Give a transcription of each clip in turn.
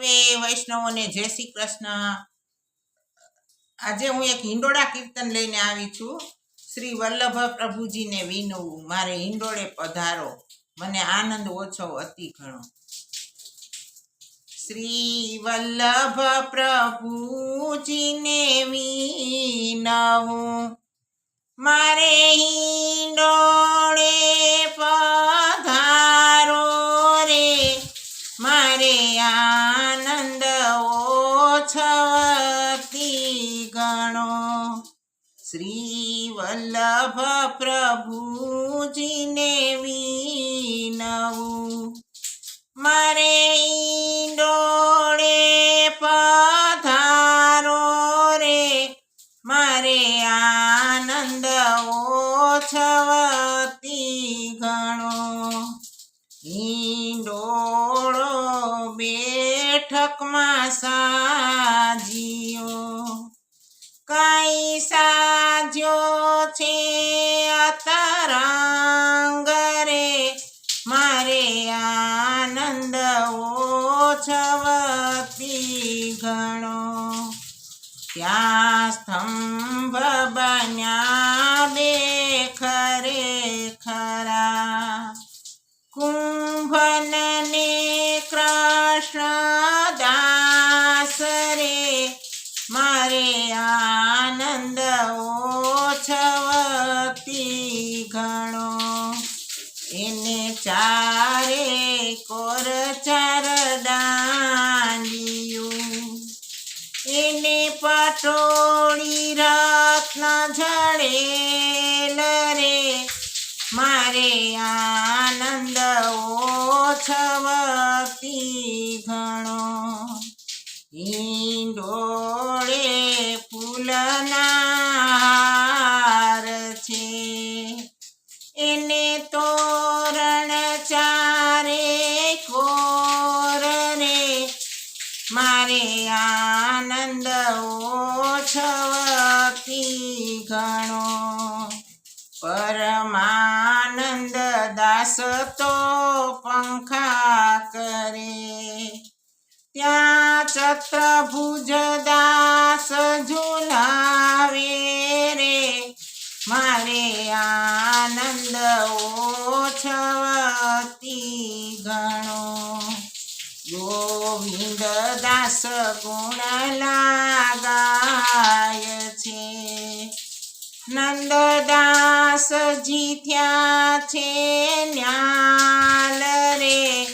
સર્વે વૈષ્ણવોને જય શ્રી કૃષ્ણ. આજે હું એક હિંડોળા કીર્તન લઈને આવી છું. શ્રી વલ્લભ પ્રભુજીને વિનવું, મારે હિંડોળે પધારો. મને આનંદ ઓછો અતિ ઘણો. શ્રી વલ્લભ પ્રભુજીને વિનવું, મારે હિંડોળે ઓછવતી ગણો. શ્રી વલ્લભ પ્રભુજીને વિનવું. મારે ઈંડોળે પધારો રે. મારે આનંદ ઓછવતી ગણો. ઈંડોળો બેઠકમાં સાજ્યો કઈ સાજ્યો છે અતરંગ રે? મારે આનંદ ઓછવતી ગણો ત્યાં સ્તંભ બન્યા બે દાસ રે, મારે આનંદ ઓછવતી ગણો એને ચારે કોર ચાર દાંડિયું. એને પટોળી રત્ન જડેલ રે. મારે આનંદ ઓછવતી ઘણો. ઈંડોળે ફૂલના છે. એને તોરણ ચારે દાસ તો પંખા કરે. ત્યાં ચત્રભુજ દાસ ઝુલાવે રે. મારે આનંદ ઓછવતી ગણો. ગોવિંદ દાસ ગુણ લાગાય છે. નંદદાસજી થયા છે ન્યાલ રે.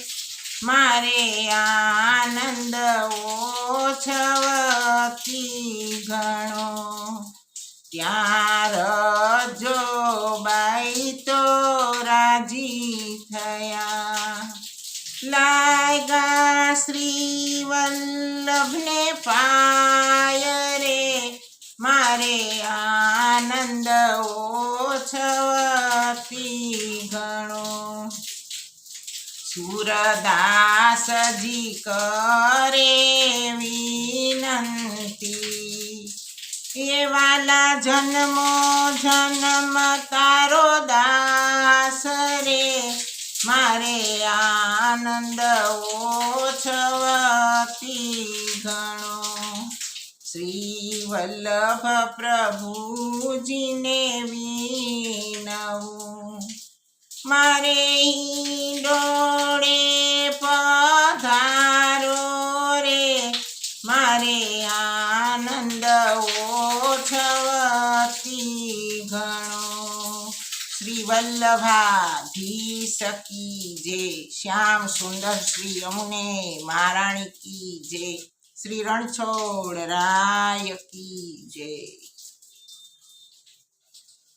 મારે આનંદ ઓછવતી ગણો ત્યાર જો બાઈ તો રાજી થયા. લાગા શ્રી વલ્લભને પાય રે. મારે સુરદાસજી કરે વિનંતી. એવાલા જન્મો જન્મ તારો દાસ રે. મારે આનંદ ઓછવતી ગણો. શ્રી વલ્લભ પ્રભુજીને વિનવું. મારે ડોળે પધારો રે. મારે આનંદ ઓછવતી ગણો. શ્રી વલ્લભાધી સકી જે, શ્યામ સુંદર શ્રી અમને મહારાણી કી જે, શ્રી રણછોડ રાય કી જય